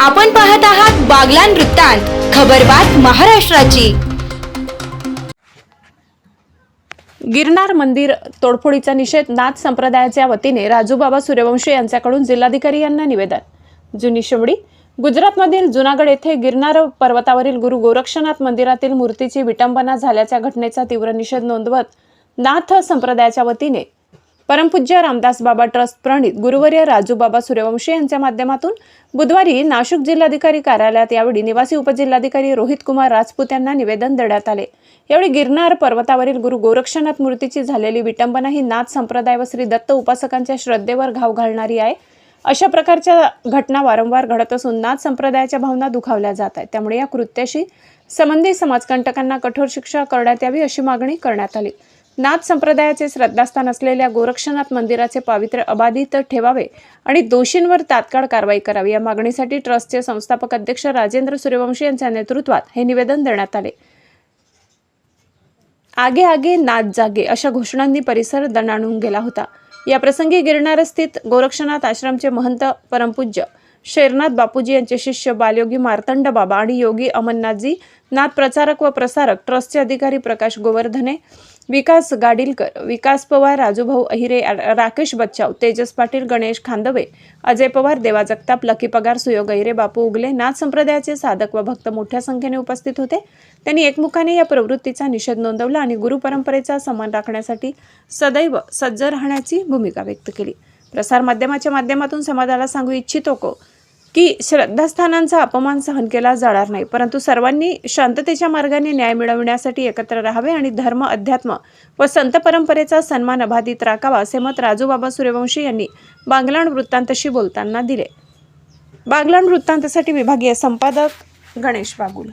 आपण पाहत आहात बागलान वृत्तांत खबरबात महाराष्ट्राची. गिरनार मंदिर तोडफोडीचा निषेध नाथ संप्रदायाच्या वतीने राजूबाबा सूर्यवंशी यांच्याकडून जिल्हाधिकारी यांना निवेदन. जुनी शिमडी गुजरातमधील जुनागड येथे गिरनार पर्वतावरील गुरु गोरक्षनाथ मंदिरातील मूर्तीची विटंबना झाल्याच्या घटनेचा तीव्र निषेध नोंदवत नाथ संप्रदायाच्या वतीने परमपूज्य रामदास बाबा ट्रस्ट प्रणित गुरुवर्य राजूबाबा सूर्यवंशी यांच्या माध्यमातून बुधवारी नाशिक जिल्हाधिकारी कार्यालयात यावेळी निवासी उपजिल्हाधिकारी रोहित कुमार राजपूत यांना निवेदन देण्यात आले. यावेळी गिरनार पर्वतावरील गुरु गोरक्षनाथ मूर्तीची झालेली विटंबना ही नाथ संप्रदाय व श्री दत्त उपासकांच्या श्रद्धेवर घाव घालणारी आहे. अशा प्रकारच्या घटना वारंवार घडत असून नाथ संप्रदायाच्या भावना दुखावल्या जात आहेत. त्यामुळे या कृत्याशी संबंधित समाजकंटकांना कठोर शिक्षा करण्यात यावी अशी मागणी करण्यात आली. नाथ संप्रदायाचे श्रद्धास्थान असलेल्या गोरक्षनाथ मंदिराचे पावित्र्य अबाधित ठेवावे आणि दोषींवर तात्काळ कारवाई करावी. या मागणीसाठी ट्रस्टचे संस्थापक अध्यक्ष राजेंद्र सूर्यवंशी यांच्या नेतृत्वात हे निवेदन देण्यात आले. आगे आगे नाच जागे अशा घोषणांनी परिसर दणाणून गेला होता. या प्रसंगी गिरणार स्थित गोरक्षनाथ आश्रमचे महंत परमपूज्य शेरनाथ बापूजी यांचे शिष्य बालयोगी मार्तंड बाबा आणि योगी अमरनाथजी नाथ प्रचारक व प्रसारक ट्रस्टचे अधिकारी प्रकाश गोवर्धने विकास गाडीलकर विकास पवार राजूभाऊ अहिरे राकेश बच्चाव तेजस पाटील गणेश खांदवे अजय पवार देवा जगताप लकी पगार सुयोग अहिरे बापू उगले नाथ संप्रदायाचे साधक व भक्त मोठ्या संख्येने उपस्थित होते. त्यांनी एकमुखाने या प्रवृत्तीचा निषेध नोंदवला आणि गुरु परंपरेचा सन्मान राखण्यासाठी सदैव सज्ज राहण्याची भूमिका व्यक्त केली. प्रसारमाध्यमाच्या माध्यमातून समाजाला सांगू इच्छितो को की श्रद्धास्थानांचा अपमान सहन केला जाणार नाही. परंतु सर्वांनी शांततेच्या मार्गाने न्याय मिळवण्यासाठी एकत्र राहावे आणि धर्म अध्यात्म व संत परंपरेचा सन्मान अबाधित राखावा असे मत राजूबाबा सूर्यवंशी यांनी बांगलाण वृत्तांतशी बोलताना दिले. बागलाण वृत्तांतसाठी विभागीय संपादक गणेश बागुल.